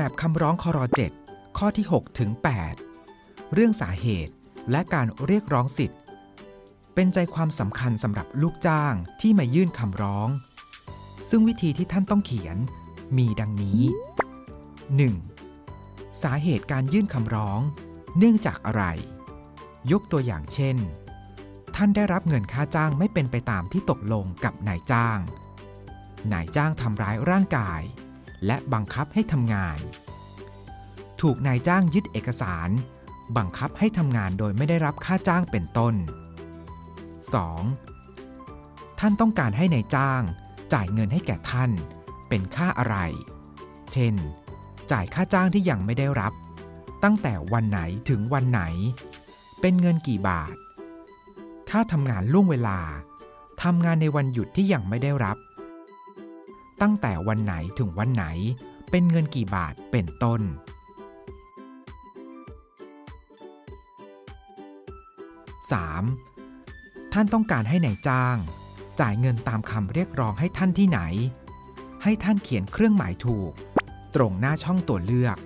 แบบคำร้องคร7ข้อที่6ถึง8เรื่องสาเหตุและการเรียกร้องสิทธิ์ เป็นใจความสำคัญสำหรับลูกจ้างที่มายื่นคำร้อง ซึ่งวิธีที่ท่านต้องเขียนมีดังนี้ 1. สาเหตุการยื่นคำร้อง เนื่องจากอะไร ยกตัวอย่างเช่น ท่านได้รับเงินค่าจ้างไม่เป็นไปตามที่ตกลงกับนายจ้าง นายจ้างทำร้ายร่างกาย และบังคับให้ทำงาน ถูกนายจ้างยึดเอกสาร บังคับให้ทำงานโดยไม่ได้รับค่าจ้างเป็นต้น 2. ท่านต้องการให้นายจ้างจ่ายเงินให้แก่ท่านเป็นค่าอะไร เช่น จ่ายค่าจ้างที่ยังไม่ได้รับ ตั้งแต่วันไหนถึงวันไหน เป็นเงินกี่บาท ค่าทำงานล่วงเวลาทำงานในวันหยุดที่ยังไม่ได้รับ ตั้งแต่วันไหนถึงวันไหน เป็นเงินกี่บาทเป็นต้น 3. ท่านต้องการให้ในายจ้าง จ่ายเงินตามคำเรียกร้องให้ท่านที่ไหน ให้ท่านเขียนเครื่องหมายถูก ตรงหน้าช่องตัวเลือก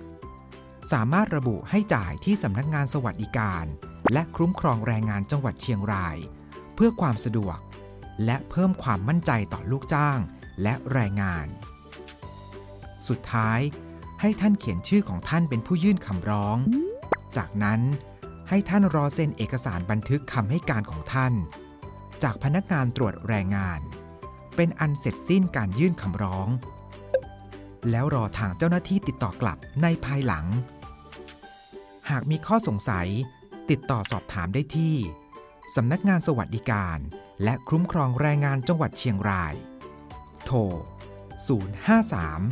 สามารถระบุให้จ่ายที่สำนักงานสวัสดิการ และคุ้มครองแรงงานจังหวัดเชียงราย เพื่อความสะดวก และเพิ่มความมั่นใจต่อลูกจ้าง และแรงงาน สุดท้ายให้ท่านเขียนชื่อของท่านเป็นผู้ยื่นคำร้อง จากนั้นให้ท่านรอเซ็นเอกสารบันทึกคำให้การของท่าน จากพนักงานตรวจแรงงาน เป็นอันเสร็จสิ้นการยื่นคำร้อง แล้วรอทางเจ้าหน้าที่ติดต่อกลับในภายหลัง หากมีข้อสงสัยติดต่อสอบถามได้ที่ สำนักงานสวัสดิการ และคุ้มครองแรงงานจังหวัดเชียงราย โทร 053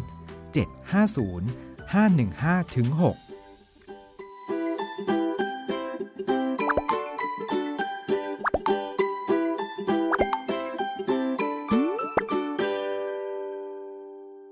750 515-6